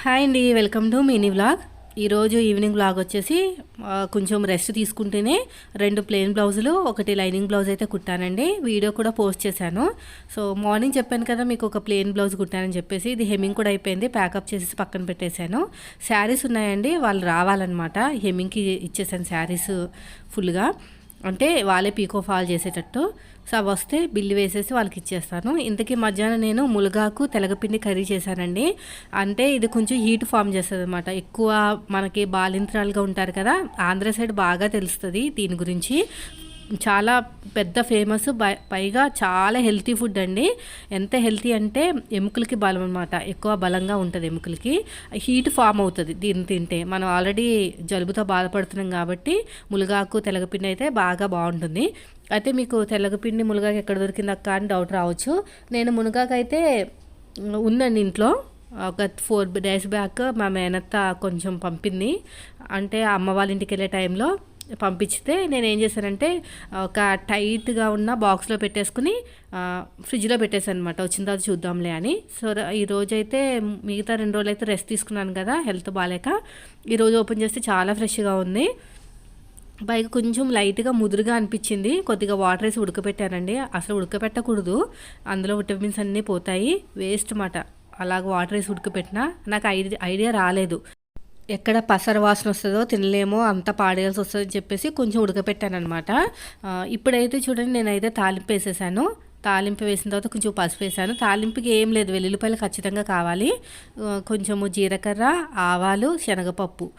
Hi అండి welcome to mini vlog. ఈరోజు evening vlog వచ్చేసి కొంచెం రెస్ట్ తీసుకుంటేనే రెండు ప్లెయిన్ బ్లౌజులు ఒకటి లైనింగ్ బ్లౌజ్ అయితే కుట్టానండి. వీడియో కూడా పోస్ట్ చేశాను. సో మార్నింగ్ చెప్పాను కదా మీకు ఒక ప్లెయిన్ బ్లౌజ్ కుట్టానని చెప్పేసి ఇది హెమ్మింగ్ కూడా అయిపోయింది ప్యాకప్ చేసి పక్కన పెట్టేశాను. శారీస్ ఉన్నాయండి వాళ్ళు రావాలన్నమాట హెమ్మింగ్కి ఇచ్చేసాను శారీస్ ఫుల్గా. అంటే వాళ్ళే పీకో ఫాల్ చేసేటట్టు. సో అవి వస్తే బిల్లు వేసేసి వాళ్ళకి ఇచ్చేస్తాను. ఇంతకీ మధ్యాహ్నం నేను ములగాకు తెలగపిండి కర్రీ చేశానండి. అంటే ఇది కొంచెం హీట్ ఫామ్ చేస్తుంది అనమాట ఎక్కువ మనకి బాలింత్రాలుగా ఉంటారు కదా ఆంధ్ర సైడ్ బాగా తెలుస్తుంది దీని గురించి. చాలా పెద్ద ఫేమస్ పైగా చాలా హెల్తీ ఫుడ్ అండి. ఎంత హెల్తీ అంటే ఎముకలకి బలం అనమాట ఎక్కువ బలంగా ఉంటుంది ఎముకలకి. హీట్ ఫామ్ అవుతుంది దీన్ని తింటే. మనం ఆల్రెడీ జలుబుతో బాధపడుతున్నాం కాబట్టి మునగాకు తెలగపిండి అయితే బాగా బాగుంటుంది. అయితే మీకు తెలగపిండి మునగాకు ఎక్కడ దొరికింది అక్క అని డౌట్ రావచ్చు. నేను మునగాకు అయితే ఉందండి ఇంట్లో. ఒక ఫోర్ డేస్ బ్యాక్ మా మేనత్త కొంచెం పంపింది. అంటే అమ్మ వాళ్ళ ఇంటికి వెళ్ళే టైంలో పంపించితే నేను ఏం చేశానంటే ఒక టైట్గా ఉన్న బాక్స్లో పెట్టేసుకుని ఫ్రిడ్జ్లో పెట్టేశాను అనమాట వచ్చిన తర్వాత చూద్దాంలే అని. సో ఈరోజైతే అయితే మిగతా రెండు రోజులు అయితే రెస్ట్ తీసుకున్నాను కదా హెల్త్ బాగాలేక ఈరోజు ఓపెన్ చేస్తే చాలా ఫ్రెష్గా ఉంది. పైగా కొంచెం లైట్గా ముదురుగా అనిపించింది. కొద్దిగా వాటర్ వేసి ఉడకపెట్టానండి. అసలు ఉడకపెట్టకూడదు. అందులో విటమిన్స్ అన్నీ పోతాయి. వేస్ట్ మాట. అలాగ వాటర్ వేసి ఉడకపెట్టినా నాకు ఐడియా ఐడియా రాలేదు. ఎక్కడ పసర వాసన వస్తుందో తినలేమో అంత పాడేయాల్సి వస్తుందని చెప్పేసి కొంచెం ఉడకపెట్టానమాట అనమాట ఇప్పుడైతే చూడండి నేనైతే తాలింపు వేసేసాను. తాలింపు వేసిన తర్వాత కొంచెం పసుపు వేసాను. తాలింపుకి ఏం లేదు వెల్లుల్లిపాయలు ఖచ్చితంగా కావాలి. కొంచెము జీలకర్ర ఆవాలు శనగపప్పు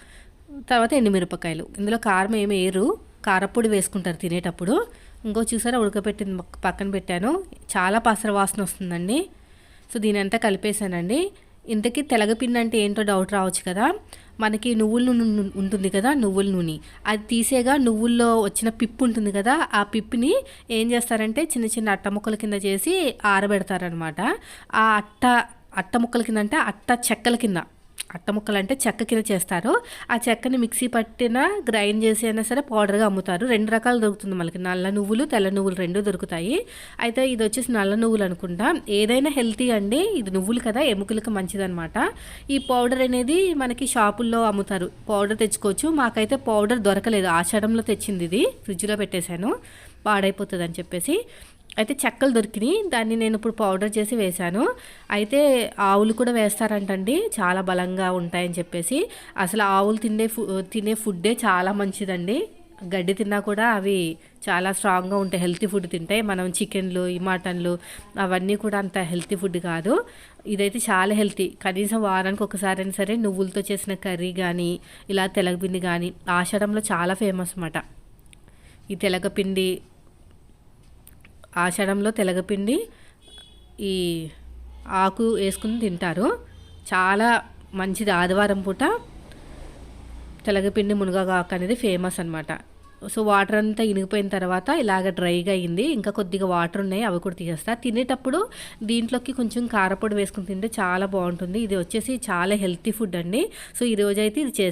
తర్వాత ఎండుమిరపకాయలు. ఇందులో కారం ఏమి వేయరు. కారపొడి వేసుకుంటారు తినేటప్పుడు. ఇంకో చూసారా ఉడకపెట్టింది పక్కన పెట్టాను. చాలా పసర వాసన వస్తుందండి. సో దీని అంతా కలిపేసానండి ఇంతకీ తెలగపిండి అంటే ఏంటో డౌట్ రావచ్చు కదా. మనకి నువ్వుల నూనె ఉంటుంది కదా నువ్వుల నూనె. అది తీసేగా నువ్వుల్లో వచ్చిన పిప్పు ఉంటుంది కదా ఆ పిప్పిని ఏం చేస్తారంటే చిన్న చిన్న అట్ట ముక్కల కింద చేసి ఆరబెడతారనమాట. ఆ అట్ట అట్ట ముక్కల కింద అంటే అట్ట చెక్కల కింద. అట్ట ముక్కలు అంటే చెక్క కింద చేస్తారు. ఆ చెక్కని మిక్సీ పట్టిన గ్రైండ్ చేసి అయినా సరే పౌడర్గా అమ్ముతారు. రెండు రకాలు దొరుకుతుంది మనకి. నల్ల నువ్వులు తెల్ల నువ్వులు రెండు దొరుకుతాయి. అయితే ఇది వచ్చేసి నల్ల నువ్వులు అనుకుంటా. ఏదైనా హెల్తీ అండి ఇది నువ్వులు కదా ఎముకలకు మంచిదనమాట ఈ పౌడర్ అనేది మనకి షాపుల్లో అమ్ముతారు. పౌడర్ తెచ్చుకోవచ్చు. మాకైతే పౌడర్ దొరకలేదు. ఆషాఢంలో తెచ్చింది ఇది. ఫ్రిడ్జ్లో పెట్టేశాను. పాడైపోతుంది అని చెప్పేసి. అయితే చెక్కలు దొరికినాయి. దాన్ని నేను ఇప్పుడు పౌడర్ చేసి వేశాను. అయితే ఆవులు కూడా వేస్తారంటండి. చాలా బలంగా ఉంటాయని చెప్పేసి. అసలు ఆవులు తినే తినే ఫుడ్డే చాలా మంచిదండి. గడ్డి తిన్నా కూడా అవి చాలా స్ట్రాంగ్గా ఉంటాయి. హెల్తీ ఫుడ్ తింటాయి. మనం చికెన్లు ఈ మటన్లు అవన్నీ కూడా అంత హెల్తీ ఫుడ్ కాదు. ఇదైతే చాలా హెల్తీ. కనీసం వారానికి ఒకసారి అయినా సరే నువ్వులతో చేసిన కర్రీ కానీ ఇలా తెలగపిండి కానీ ఆషాఢంలో చాలా ఫేమస్ అన్నమాట. ఈ తెలగపిండి ఆషాఢంలో తెలగపిండి ఈ ఆకు వేసుకుని తింటారు. చాలా మంచిది. ఆదివారం పూట తెలగపిండి మునగాకు అనేది ఫేమస్ అనమాట సో వాటర్ అంతా ఇనిగిపోయిన తర్వాత ఇలాగ డ్రైగా అయింది. ఇంకా కొద్దిగా వాటర్ ఉన్నాయి అవి కూడా తీసేస్తా. తినేటప్పుడు దీంట్లోకి కొంచెం కారపొడి వేసుకుని తింటే చాలా బాగుంటుంది. ఇది వచ్చేసి చాలా హెల్తీ ఫుడ్ అండి. సో ఈ రోజు అయితే ఇది చే